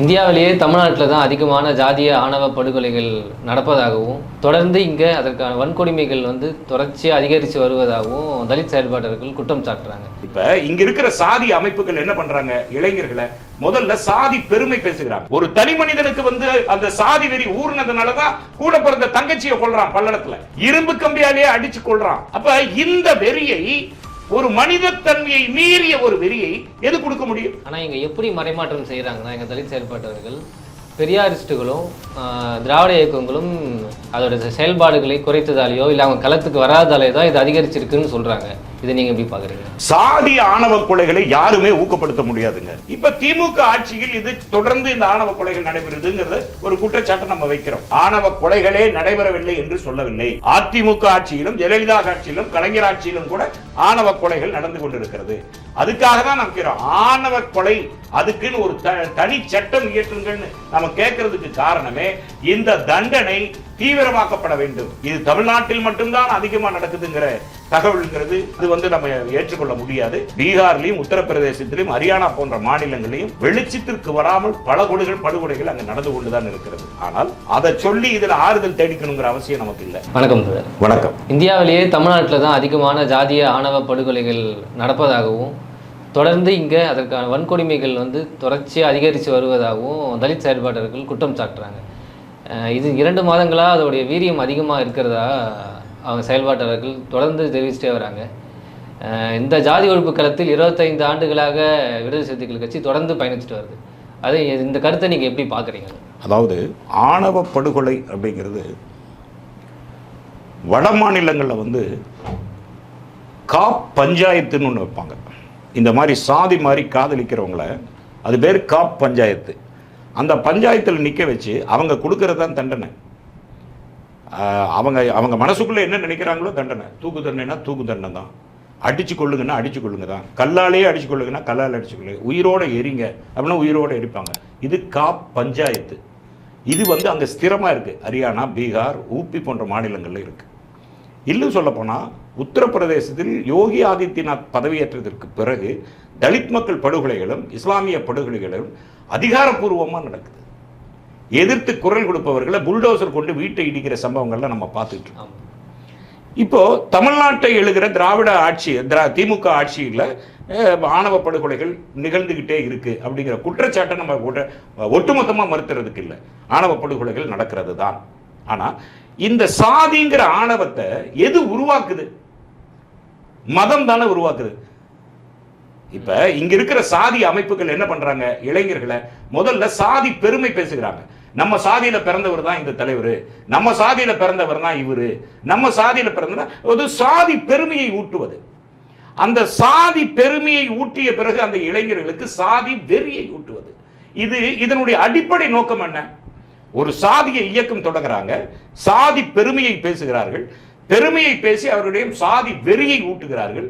இந்தியாவிலேயே தமிழ்நாட்டில் தான் அதிகமான ஜாதிய ஆணவ படுகொலைகள் நடப்பதாகவும் தொடர்ந்து இங்கே அதற்கான வன்கொடுமைகள் வந்து தொடர்ச்சியாக அதிகரித்து வருவதாகவும் தலித் செயல்பாட்டர்கள் குற்றம் சாட்டுறாங்க. இப்ப இங்க இருக்கிற சாதி அமைப்புகள் என்ன பண்றாங்க? இளைஞர்களை முதல்ல சாதி பெருமை பேசுகிறாங்க. ஒரு தனி மனிதனுக்கு வந்து அந்த சாதி வெறி ஊர்னதுனாலதான் கூட பிறந்த தங்கச்சியை கொள்றான் பல்லடத்துல. இரும்பு கம்பியாலேயே அடிச்சு கொள்றான் அப்ப இந்த வெறியை ஒரு மனிதத்தன்மையை மீறிய ஒரு வெறியை எது கொடுக்க முடியும்? ஆனால் இங்கே எப்படி மறைமாற்றம் செய்கிறாங்கன்னா எங்க தலித் செயல்பாட்டவர்கள் பெரியாரிஸ்ட்டுகளும் திராவிட இயக்கங்களும் அதோட செயல்பாடுகளை குறைத்ததாலேயோ இல்லை அவங்க களத்துக்கு வராதாலே தான் இது அதிகரிச்சிருக்குன்னு சொல்கிறாங்க இதை நீங்க எப்படி பாக்குறீங்க சாதி ஆணவ கொலைகளை யாருமே ஊக்கப்படுத்த முடியாதுங்க. இப்ப திமுக ஆட்சியில் இது தொடர்ந்து இந்த ஆணவ கொலைகள் நடைபெறுதுங்கிறது ஒரு குற்றச்சாட்டை நம்ம வைக்கிறோம். ஆணவ கொலைகளே நடைபெறவில்லை என்று சொல்லவில்லை. அதிமுக ஆட்சியிலும் ஜெயலலிதா ஆட்சியிலும் கலைஞர் ஆட்சியிலும் கூட ஆணவ கொலைகள் நடந்து கொண்டிருக்கிறது. அதுக்காக தான் நம்ம ஆணவ கொலை அதுக்குன்னு ஒரு த- தனி சட்டம் இயற்றுங்கன்னு நம்ம கேட்கறதுக்கு காரணமே இந்த தண்டனை தீவிரமாக்கப்பட வேண்டும். இது தமிழ்நாட்டில் மட்டும்தான் அதிகமா நடக்குதுங்கிற தகவல்ங்கிறது இது வந்து நம்ம ஏற்றுக்கொள்ள முடியாது. பீகார்லயும் உத்தரப்பிரதேசத்திலும் ஹரியானா போன்ற மாநிலங்களையும் வெளிச்சத்திற்கு வராமல் பல கொலைகள் படுகொலைகள் அங்க நடந்து கொண்டுதான் இருக்கிறது. ஆனால் அதை சொல்லி இதுல ஆறுதல் தேடிக்கணுங்கிற அவசியம் நமக்கு இல்லை. வணக்கம் சார் வணக்கம். இந்தியாவிலேயே தமிழ்நாட்டில் தான் அதிகமான ஜாதிய ஆணவ படுகொலைகள் நடப்பதாகவும் தொடர்ந்து இங்கே அதற்கான வன்கொடுமைகள் வந்து தொடர்ச்சியாக அதிகரித்து வருவதாகவும் தலித் செயல்பாட்டர்கள் குற்றம் சாட்டுறாங்க. இது இரண்டு மாதங்களாக அதோடைய வீரியம் அதிகமாக இருக்கிறதா அவங்க செயல்பாட்டாளர்கள் தொடர்ந்து தெரிவிச்சிட்டே வராங்க. இந்த ஜாதி ஒழிப்பு களத்தில் இருபத்தைந்து ஆண்டுகளாக விடுதலை சிறுத்தைகள் கட்சி தொடர்ந்து பயணிச்சுட்டு வருது. அது இந்த கருத்தை நீங்கள் எப்படி பார்க்குறீங்க? அதாவது ஆணவ படுகொலை அப்படிங்கிறது வட மாநிலங்களில் வந்து காப் பஞ்சாயத்துன்னு ஒன்று வைப்பாங்க. இந்த மாதிரி சாதி மாதிரி காதலிக்கிறவங்கள அது பேர் காப் பஞ்சாயத்து. அந்த பஞ்சாயத்தில் நிற்க வச்சு அவங்க கொடுக்கறது தான் தண்டனை. அவங்க அவங்க மனசுக்குள்ளே என்ன நினைக்கிறாங்களோ தண்டனை. தூக்கு தண்டனைனா தூக்கு தண்டனை தான். அடிச்சு கொள்ளுங்கன்னா அடிச்சு கொள்ளுங்க தான். கல்லாலேயே அடிச்சு கொள்ளுங்கன்னா கல்லால் அடிச்சு கொள்ளுங்க. உயிரோட எரிங்க அப்படின்னா உயிரோட எரிப்பாங்க. இது காப் பஞ்சாயத்து. இது வந்து அங்கே ஸ்திரமாக இருக்குது ஹரியானா பீகார் ஊபி போன்ற மாநிலங்களில் இருக்குது இன்னும் சொல்லப்போனால் உத்தரப்பிரதேசத்தில் யோகி ஆதித்யநாத் பதவியேற்றதற்கு பிறகு தலித் மக்கள் படுகொலைகளும் இஸ்லாமிய படுகொலைகளும் அதிகாரப்பூர்வமாக நடக்குது. எதிர்த்து குரல் கொடுப்பவர்களை புல்டோசர் கொண்டு வீட்டை இடிக்கிற சம்பவங்கள்லாம் நம்ம பார்த்துட்டு இருக்கோம். இப்போ தமிழ்நாட்டை எழுகிற திராவிட ஆட்சி திரா திமுக ஆட்சியில் ஆணவ படுகொலைகள் நிகழ்ந்துகிட்டே இருக்கு அப்படிங்கிற குற்றச்சாட்டை நம்ம ஒட்ட- ஒட்டுமொத்தமா மறுத்துறதுக்கு இல்லை. ஆணவ படுகொலைகள் நடக்கிறது தான். ஆனா இந்த சாதிங்கிற ஆணவத்தை எது உருவாக்குது? மதம் தானே உருவாக்குது. இப்ப இங்க இருக்கிற சாதி அமைப்புகள் என்ன பண்றாங்க? இளைஞர்களை முதல்ல சாதி பெருமை பேசுகிறாங்க. நம்ம சாதியில பிறந்தவர் தான் இந்த தலைவர். நம்ம சாதியில பிறந்தவர் தான் இவரு. நம்ம சாதியில பிறந்தவர் ஒரு சாதி பெருமையை ஊட்டுவது. அந்த சாதி பெருமையை ஊட்டிய பிறகு அந்த இளைஞர்களுக்கு சாதி வெறியை ஊட்டுவது. இது இதனுடைய அடிப்படை நோக்கம் என்ன? ஒரு சாதிய இயக்கம் தொடங்குறாங்க. சாதி பெருமையை பேசுகிறார்கள். பெருமையை பேசி அவருடைய சாதி வெறியை ஊட்டுகிறார்கள்.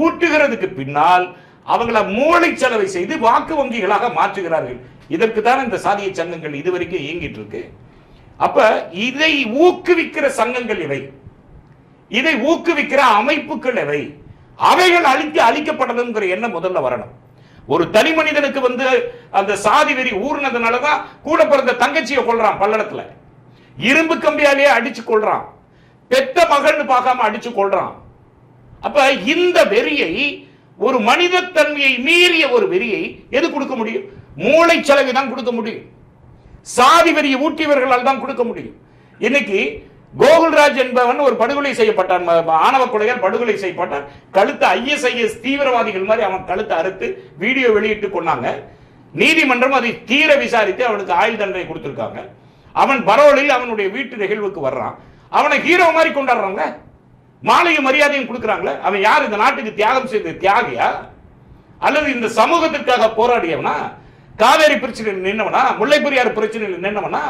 ஊட்டுகிறதுக்கு பின்னால் அவங்கள மூளை செலவை செய்து வாக்கு வங்கிகளாக மாற்றுகிறார்கள். இதற்கு தான் இந்த சாதிய சங்கங்கள் இதுவரைக்கும் இயங்கிட்டு இருக்கு. அப்ப இதை ஊக்குவிக்கிற சங்கங்கள் இவை இதை ஊக்குவிக்கிற அமைப்புகள் எவை? அவைகள் அழிக்க அழிக்கப்படணுங்கிற எண்ணம் முதல்ல வரணும். ஒரு தனி மனிதனுக்கு வந்து அந்த சாதி வெறி ஊர்னதுனாலதான் கூட பிறந்த தங்கச்சியை கொள்றான் பல்லடத்துல. இரும்பு கம்பியாலேயே அடிச்சு கொள்றான் பெத்த மகன்னு பார்க்காம அடிச்சு கொள்றான் அப்ப இந்த வெறியை ஒரு மனிதத்தன்மையை மீறிய ஒரு வெறியை எது கொடுக்க முடியும்? மூளை செலவை தான் கொடுக்க முடியும். சாதி வெறியை ஊட்டியவர்களால் தான் கொடுக்க முடியும். இன்னைக்கு கோகுல்ராஜ் என்பவன் ஒரு படுகொலை செய்யப்பட்டான். ஆணவ கொலையால் படுகொலை செய்யப்பட்டான். கழுத்து ஐஎஸ்ஐஎஸ் தீவிரவாதிகள் மாதிரி அவன் கழுத்தை அறுத்து வீடியோ வெளியிட்டு கொண்டாங்க. நீதிமன்றம் அதை தீர விசாரித்து அவனுக்கு ஆயுள் தண்டனை கொடுத்திருக்காங்க. அவன் பரோலில் அவனுடைய வீட்டு நிகழ்வுக்கு வர்றான். அவனை ஹீரோ மாதிரி கொண்டாடுறாங்க. மாலையும் மரியாதையும் கொடுக்குறாங்களே? அவன் யார் இந்த நாட்டுக்கு தியாகம் செய்த தியாகியா? அல்லது இந்த சமூகத்திற்காக போராடியவனா? காவேரி பிரச்சனையில் நின்னவனா? முல்லைப்பெரியார் பிரச்சனையில் நின்னவனா?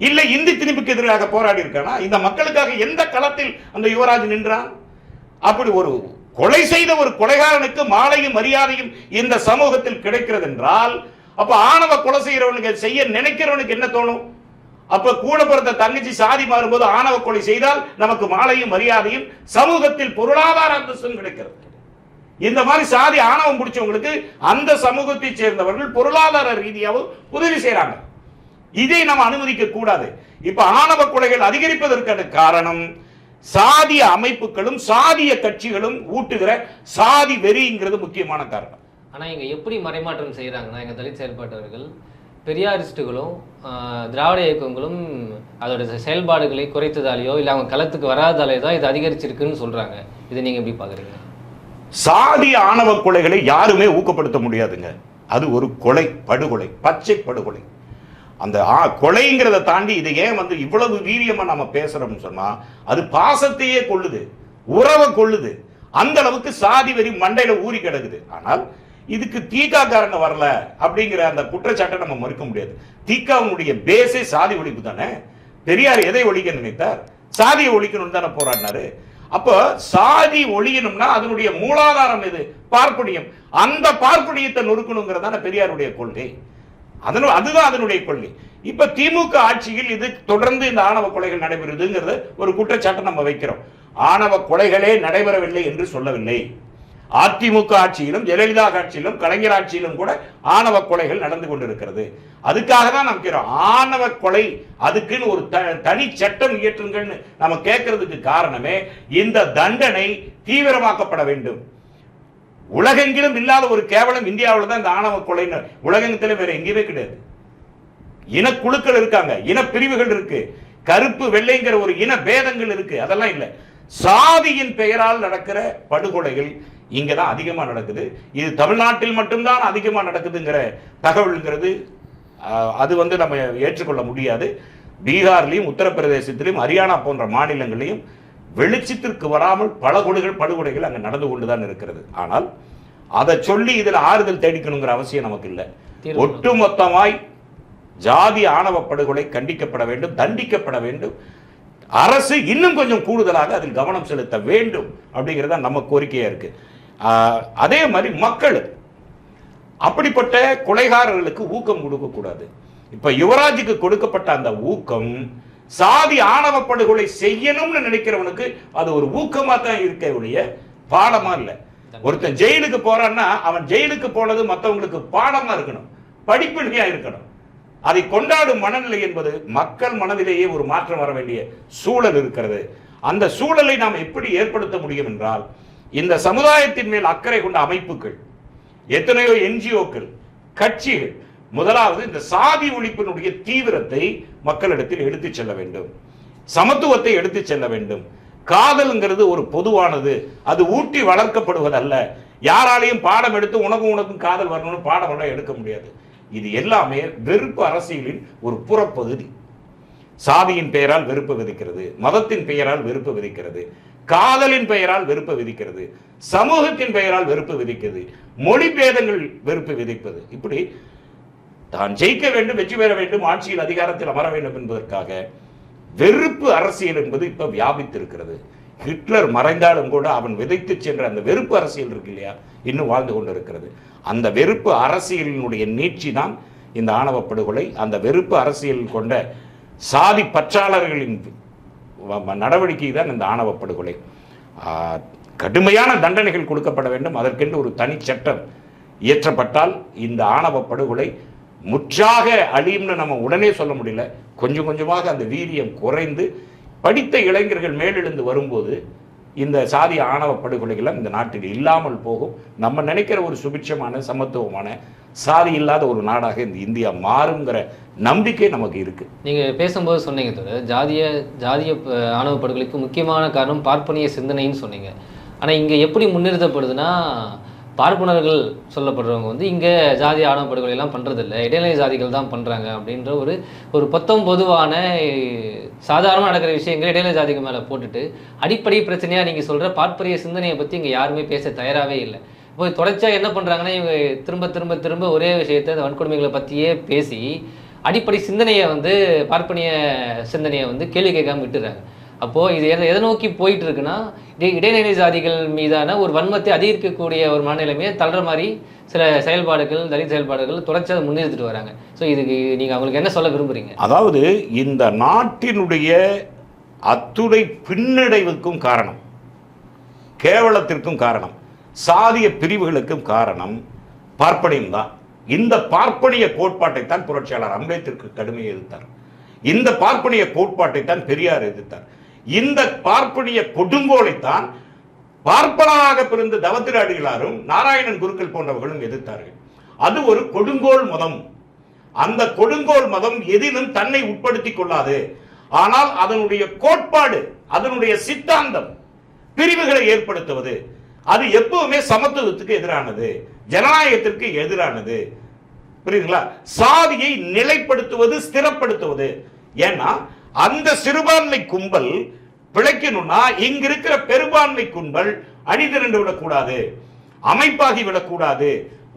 இல்ல இந்தி திணிப்புக்கு எதிராக போராடி இருக்கானா இந்த மக்களுக்காக எந்த களத்தில் அந்த யுவராஜ் நின்றான்? அப்படி ஒரு கொலை செய்த ஒரு கொலைகாரனுக்கு மாலையும் மரியாதையும் இந்த சமூகத்தில் கிடைக்கிறது என்றால் அப்ப ஆணவ கொலை செய்யறவனுக்கு செய்ய நினைக்கிறவனுக்கு என்ன தோணும்? அப்ப கூட பிறந்த தங்கச்சி சாதி மாறும்போது ஆணவ கொலை செய்தால் நமக்கு மாலையும் மரியாதையும் சமூகத்தில் பொருளாதார அந்தஸ்தும் கிடைக்கிறது. இந்த மாதிரி சாதி ஆணவம் பிடிச்சவங்களுக்கு அந்த சமூகத்தை சேர்ந்தவர்கள் பொருளாதார ரீதியாகவும் உதவி செய்யறாங்க இதை நம்ம அனுமதிக்க கூடாது. இப்ப ஆணவ கொலைகள் அதிகரிப்பதற்கான காரணம் சாதிய அமைப்புகளும் சாதிய கட்சிகளும் ஊட்டுகிற சாதி வெறிங்கிறது முக்கியமான காரணம். ஆனா இங்க எப்படி மறைமாற்றம் செய்யறாங்கன்னா எங்க தலித் செயல்பாட்டவர்கள் பெரியாரிஸ்டுகளும் திராவிட இயக்கங்களும் அதோட செயல்பாடுகளை குறைத்ததாலேயோ இல்லை அவங்க களத்துக்கு வராதாலே தான் இது அதிகரிச்சிருக்குன்னு சொல்கிறாங்க இதை நீங்கள் எப்படி பார்க்குறீங்க? சாதி ஆணவ கொலைகளை யாருமே ஊக்கப்படுத்த முடியாதுங்க. அது ஒரு கொலை படுகொலை பச்சை படுகொலை. அந்த ஆ- கொலைங்கிறத தாண்டி இதை ஏன் வந்து இவ்வளவு வீரியமா நம்ம பேசுறோம்னு சொன்னா அது பாசத்தையே கொள்ளுது உறவை கொள்ளுது அந்த அளவுக்கு சாதி வெறி மண்டையில ஊறி கிடக்குது. ஆனால் இதுக்கு தீகாக்காரங்க வரல அப்படிங்கிற அந்த குற்றச்சாட்டை நம்ம மறுக்க முடியாது. தீகாவுடைய பேஸே சாதி ஒழிப்பு தானே. பெரியார் எதை ஒழிக்க நினைத்தார்? சாதியை ஒழிக்கணும்னு தானே போராடினாரு. அப்போ சாதி ஒழியணும்னா அதனுடைய மூலாதாரம் எது? பார்ப்பனியம். அந்த பார்ப்பனியத்தை நொறுக்கணுங்கிறதான பெரியாருடைய கொள்கை. அதனு அதுதான் அதனுடைய கொள்கை. இப்ப திமுக ஆட்சியில் இது தொடர்ந்து இந்த ஆணவ கொலைகள் நடைபெறுதுங்கிறத ஒரு குற்றச்சாட்டை நம்ம வைக்கிறோம். ஆணவ கொலைகளே நடைபெறவில்லை என்று சொல்லவில்லை. அதிமுக ஆட்சியிலும் ஜெயலலிதா ஆட்சியிலும் கலைஞர் ஆட்சியிலும் கூட ஆணவ கொலைகள் நடந்து கொண்டிருக்கிறது. அதுக்காக தான் நாம் கேட்கிறோம். ஆணவ கொலை அதுக்குன்னு ஒரு த- தனி சட்டம் இயற்றுங்கள்னு நம்ம கேட்கறதுக்கு காரணமே இந்த தண்டனை தீவிரமாக்கப்பட வேண்டும். உலகெங்கிலும் இல்லாத ஒரு கேவலம் இந்தியாவில் தான் இந்த ஆணவ கொலைன்னு உலகத்திலே வேற எங்கேயுமே கிடையாது. இனக்குழுக்கள் இருக்காங்க இன பிரிவுகள் இருக்கு. கருப்பு வெள்ளைங்கிற ஒரு இன பேதங்கள் இருக்கு. அதெல்லாம் இல்லை. சாதியின் பெயரால் நடக்கிற படுகொலைகள் இங்க தான் அதிகமா நடக்குது. இது தமிழ்நாட்டில் மட்டும்தான் அதிகமா நடக்குதுங்கிற தகவல்ங்கிறது அது வந்து நம்ம ஏற்றுக்கொள்ள முடியாது. பீகார்லையும் உத்தரப்பிரதேசத்திலும் ஹரியானா போன்ற மாநிலங்களையும் வெளிச்சத்திற்கு வராமல் பல கொலைகள் படுகொலைகள் அங்க நடந்து கொண்டுதான் இருக்கிறது. ஆனால் அதை சொல்லி இதுல ஆறுதல் தேடிக்கணுங்கிற அவசியம் நமக்கு இல்லை. ஒட்டுமொத்தமாய் ஜாதி ஆணவ படுகொலை கண்டிக்கப்பட வேண்டும் தண்டிக்கப்பட வேண்டும். அரசு இன்னும் கொஞ்சம் கூடுதலாக அதில் கவனம் செலுத்த வேண்டும் அப்படிங்கிறது தான் நம்ம கோரிக்கையா இருக்கு. ஆஹ், அதே மாதிரி மக்கள் அப்படிப்பட்ட கொலைகாரர்களுக்கு ஊக்கம் கொடுக்க கூடாது. இப்ப யுவராஜுக்கு கொடுக்கப்பட்ட அந்த ஊக்கம் சாதி ஆணவ படுகொலை செய்யணும்னு நினைக்கிறவனுக்கு அது ஒரு ஊக்கமா தான் இருக்க ஒழிய பாடமா இல்லை. ஒருத்தன் ஜெயிலுக்கு போறான்னா அவன் ஜெயிலுக்கு போனது மற்றவங்களுக்கு பாடமா இருக்கணும் படிப்பினையா இருக்கணும். அதை கொண்டாடும் மனநிலை என்பது மக்கள் மனதிலேயே ஒரு மாற்றம் வர வேண்டிய சூழல் இருக்கிறது. அந்த சூழலை நாம் எப்படி ஏற்படுத்த முடியும் என்றால் இந்த சமுதாயத்தின் மேல் அக்கறை கொண்ட அமைப்புகள் எத்தனையோ என்ஜிஓக்கள் கட்சிகள் முதலாவது இந்த சாதி ஒழிப்பினுடைய தீவிரத்தை மக்களிடத்தில் எடுத்துச் செல்ல வேண்டும். சமத்துவத்தை எடுத்துச் செல்ல வேண்டும். காதல்ங்கிறது ஒரு பொதுவானது. அது ஊட்டி வளர்க்கப்படுவதல்ல. யாராலையும் பாடம் எடுத்து உனக்கும் உனக்கும் காதல் வரணும்னு பாடம் எடுக்க முடியாது. இது எல்லாமே வெறுப்பு அரசியலின் ஒரு புறப்பகுதி. சாதியின் பெயரால் வெறுப்பு விதிக்கிறது. மதத்தின் பெயரால் வெறுப்பு விதிக்கிறது. காதலின் பெயரால் வெறுப்பு விதிக்கிறது சமூகத்தின் பெயரால் வெறுப்பு விதிக்கிறது மொழி பேதங்கள் வெறுப்பு விதிப்பது. இப்படி தான் ஜெயிக்க வேண்டும் வெற்றி பெற வேண்டும் ஆட்சியில் அதிகாரத்தில் அமர வேண்டும் என்பதற்காக வெறுப்பு அரசியல் என்பது இப்ப வியாபித்திருக்கிறது. ஹிட்லர் மறைந்தாலும் கூட அவன் விதைத்து சென்ற அந்த வெறுப்பு அரசியல் இருக்கு இல்லையா? இன்னும் வாழ்ந்து கொண்டிருக்கிறது. அந்த வெறுப்பு அரசியலினுடைய நீட்சி தான் இந்த ஆணவ படுகொலை அந்த வெறுப்பு அரசியல் கொண்ட சாதி பற்றாளர்களின் நடவடிக்கை தான் இந்த ஆணவ படுகொலை. கடுமையான தண்டனைகள் கொடுக்கப்பட வேண்டும். அதற்கென்று ஒரு தனி சட்டம் இயற்றப்பட்டால் இந்த ஆணவ படுகொலை முற்றாக அழியும்னு நம்ம உடனே சொல்ல முடியல. கொஞ்சம் கொஞ்சமாக அந்த வீரியம் குறைந்து படித்த இளைஞர்கள் மேலெழுந்து வரும்போது இந்த சாதி ஆணவ படுகொலைகள் இந்த நாட்டில் இல்லாமல் போகும். நம்ம நினைக்கிற ஒரு சுபிட்சமான சமத்துவமான சாதி இல்லாத ஒரு நாடாக இந்த இந்தியா மாறுங்கிற நம்பிக்கை நமக்கு இருக்கு. நீங்க பேசும்போது சொன்னீங்க தோழர் ஜாதிய ஜாதிய ஆணவ படுகொலைக்கு முக்கியமான காரணம் பார்ப்பனிய சிந்தனைன்னு சொன்னீங்க. ஆனா இங்க எப்படி முன்னிறுத்தப்படுதுன்னா பார்ப்பனர்கள் சொல்லப்படுறவங்க வந்து இங்கே ஜாதி ஆணவ படுகொலை எல்லாம் பண்ணுறதில்ல இடைநிலை ஜாதிகள் தான் பண்ணுறாங்க அப்படின்ற ஒரு ஒரு பொத்தம் பொதுவான சாதாரணமாக நடக்கிற விஷயங்கள் இடைநிலை ஜாதிகள் மேலே போட்டுட்டு அடிப்படை பிரச்சனையாக நீங்கள் சொல்கிற பார்ப்பரிய சிந்தனையை பற்றி இங்கே யாருமே பேச தயாராகவே இல்லை. இப்போ தொடர்ச்சியாக என்ன பண்ணுறாங்கன்னா இவங்க திரும்ப திரும்ப திரும்ப ஒரே விஷயத்தை அந்த வன்கொடுமைகளை பற்றியே பேசி அடிப்படை சிந்தனையை வந்து பார்ப்பனிய சிந்தனையை வந்து கேள்வி கேட்காம விட்டுறாங்க. அப்போது இது எதை எதை நோக்கி போயிட்டு இருக்குன்னா இடைநிலை ஜாதிகள் மீதான ஒரு வன்மத்தை அதிகரிக்கக்கூடிய ஒரு மனநிலைமையை தள்ளுற மாதிரி சில செயல்பாடுகள் தலித் செயல்பாடுகள் தொடர்ச்சியாக முன்னெடுத்துட்டு வராங்க. ஸோ இதுக்கு நீங்க அவங்களுக்கு என்ன சொல்ல விரும்புறீங்க? அதாவது இந்த நாட்டினுடைய அத்துணை பின்னடைவுக்கும் காரணம் கேவலத்திற்கும் காரணம் சாதிய பிரிவுகளுக்கும் காரணம் பார்ப்பனியம் தான். இந்த பார்ப்பனிய கோட்பாட்டை தான் புரட்சியாளர் அம்பேத்கருக்கு கடுமையை எதிர்த்தார். இந்த பார்ப்பனிய கோட்பாட்டை தான் பெரியார் எதிர்த்தார். இந்த பார்ப்பனிய கொடுங்கோலைத்தான் பார்ப்பனாக பிறந்த தவத்திராடிகளாரும் நாராயணன் குருக்கள் போன்றவர்களும் எதிர்த்தார்கள். அது ஒரு கொடுங்கோல் மதம். அந்த கொடுங்கோல் மதம் எதிலும் தன்னை உட்படுத்திக் கொள்ளாது. ஆனால் அதனுடைய கோட்பாடு அதனுடைய சித்தாந்தம் பிரிவுகளை ஏற்படுத்துவது அது எப்பவுமே சமத்துவத்துக்கு எதிரானது ஜனநாயகத்திற்கு எதிரானது. புரியுதுங்களா? சாதியை நிலைப்படுத்துவது ஸ்திரப்படுத்துவது. ஏன்னா அந்த சிறுபான்மை கும்பல் பிழைக்கணும்னா இங்க இருக்கிற பெரும்பான்மை கும்பல் அணிதிரண்டு விடக்கூடாது அமைப்பாகி விடக்கூடாது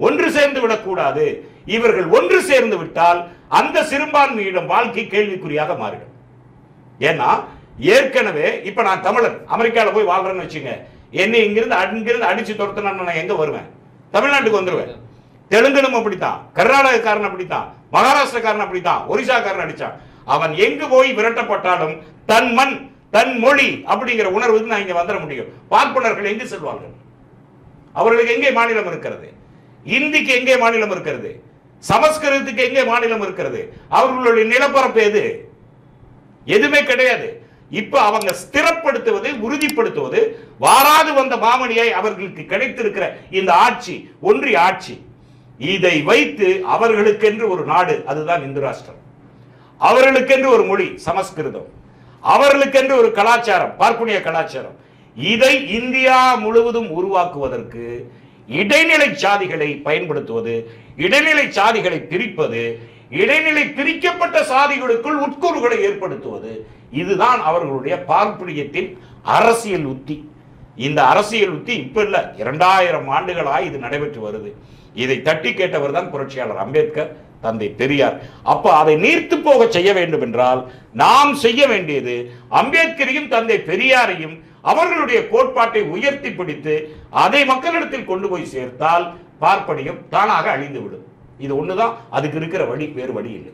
ஒன்று சேர்ந்து விடக்கூடாது. இவர்கள் ஒன்று சேர்ந்து விட்டால் அந்த சிறுபான்மையிடம் வாழ்க்கை கேள்விக்குறியாக மாறிடும். ஏன்னா ஏற்கனவே இப்ப நான் தமிழன் அமெரிக்கால போய் வாழ்றேன்னு வச்சுங்க. என்னை இங்கிருந்து அங்கிருந்து அடிச்சு துரத்துனா நான் எங்க வருவேன்? தமிழ்நாட்டுக்கு வந்துடுவேன் தெலுங்கனும் அப்படித்தான் கர்நாடகக்காரன் அப்படித்தான் மகாராஷ்டிரக்காரன் அப்படித்தான் ஒரிசாக்காரன் அடிச்சான். அவன் எங்கு போய் விரட்டப்பட்டாலும் தன் மண் தன் மொழி அப்படிங்கிற உணர்வுக்கு நான் இங்க வந்துட முடியும். பார்ப்பனர்கள் எங்கு செல்வார்கள்? அவர்களுக்கு எங்கே மாநிலம் இருக்கிறது? இந்திக்கு எங்கே மாநிலம் இருக்கிறது? சமஸ்கிருதத்துக்கு எங்கே மாநிலம் இருக்கிறது? அவர்களுடைய நிலப்பரப்பு எது? எதுவுமே கிடையாது. இப்ப அவங்க ஸ்திரப்படுத்துவது உறுதிப்படுத்துவது வாராது வந்த மாமணியாய் அவர்களுக்கு கிடைத்திருக்கிற இந்த ஆட்சி ஒன்றிய ஆட்சி. இதை வைத்து அவர்களுக்கென்று ஒரு நாடு அதுதான் இந்து ராஷ்டிரம். அவர்களுக்கென்று ஒரு மொழி சமஸ்கிருதம். அவர்களுக்கென்று ஒரு கலாச்சாரம் பார்ப்புனிய கலாச்சாரம். இதை இந்தியா முழுவதும் உருவாக்குவதற்கு இடைநிலை சாதிகளை பயன்படுத்துவது இடைநிலை சாதிகளை பிரிப்பது இடைநிலை பிரிக்கப்பட்ட சாதிகளுக்குள் உட்கூறுகளை ஏற்படுத்துவது இதுதான் அவர்களுடைய பார்ப்பனியத்தின் அரசியல் உத்தி. இந்த அரசியல் உத்தி இப்ப இல்லை இரண்டாயிரம் ஆண்டுகளாக இது நடைபெற்று வருது. இதை தட்டி கேட்டவர் தான் புரட்சியாளர் அம்பேத்கர். தந்தை பெரியார். அப்ப அதை நீர்த்து போக செய்ய வேண்டும் என்றால் நாம் செய்ய வேண்டியது அம்பேத்கரையும் தந்தை பெரியாரையும் அவர்களுடைய கோட்பாட்டை உயர்த்தி பிடித்து அதை மக்களிடத்தில் கொண்டு போய் சேர்த்தால் பார்ப்பனியம் தானாக அழிந்துவிடும். இது ஒண்ணுதான். அதுக்கு இருக்கிற வழி வேறு வழி இல்லை.